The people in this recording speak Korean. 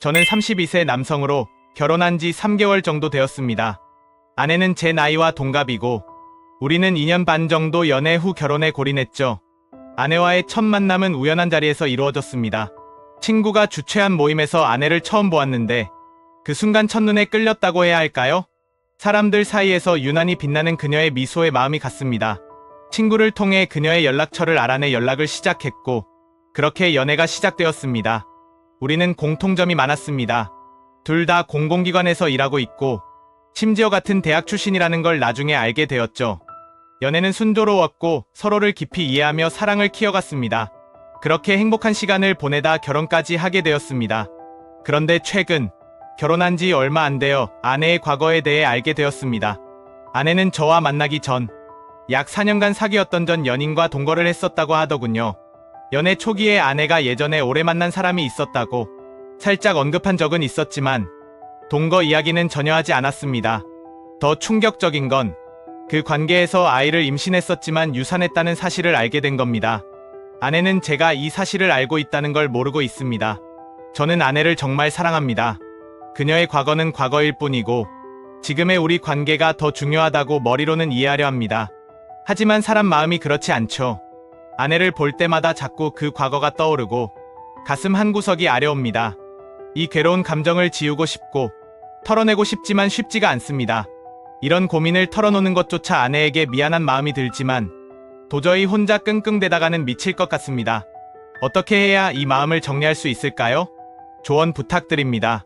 저는 32세 남성으로 결혼한 지 3개월 정도 되었습니다. 아내는 제 나이와 동갑이고 우리는 2년 반 정도 연애 후 결혼에 골인했죠. 아내와의 첫 만남은 우연한 자리에서 이루어졌습니다. 친구가 주최한 모임에서 아내를 처음 보았는데 그 순간 첫눈에 끌렸다고 해야 할까요? 사람들 사이에서 유난히 빛나는 그녀의 미소에 마음이 갔습니다. 친구를 통해 그녀의 연락처를 알아내 연락을 시작했고 그렇게 연애가 시작되었습니다. 우리는 공통점이 많았습니다. 둘 다 공공기관에서 일하고 있고 심지어 같은 대학 출신이라는 걸 나중에 알게 되었죠. 연애는 순조로웠고 서로를 깊이 이해하며 사랑을 키워갔습니다. 그렇게 행복한 시간을 보내다 결혼까지 하게 되었습니다. 그런데 최근 결혼한 지 얼마 안 되어 아내의 과거에 대해 알게 되었습니다. 아내는 저와 만나기 전 약 4년간 사귀었던 전 연인과 동거를 했었다고 하더군요. 연애 초기에 아내가 예전에 오래 만난 사람이 있었다고 살짝 언급한 적은 있었지만 동거 이야기는 전혀 하지 않았습니다. 더 충격적인 건 그 관계에서 아이를 임신했었지만 유산했다는 사실을 알게 된 겁니다. 아내는 제가 이 사실을 알고 있다는 걸 모르고 있습니다. 저는 아내를 정말 사랑합니다. 그녀의 과거는 과거일 뿐이고 지금의 우리 관계가 더 중요하다고 머리로는 이해하려 합니다. 하지만 사람 마음이 그렇지 않죠. 아내를 볼 때마다 자꾸 그 과거가 떠오르고 가슴 한구석이 아려옵니다. 이 괴로운 감정을 지우고 싶고 털어내고 싶지만 쉽지가 않습니다. 이런 고민을 털어놓는 것조차 아내에게 미안한 마음이 들지만 도저히 혼자 끙끙대다가는 미칠 것 같습니다. 어떻게 해야 이 마음을 정리할 수 있을까요? 조언 부탁드립니다.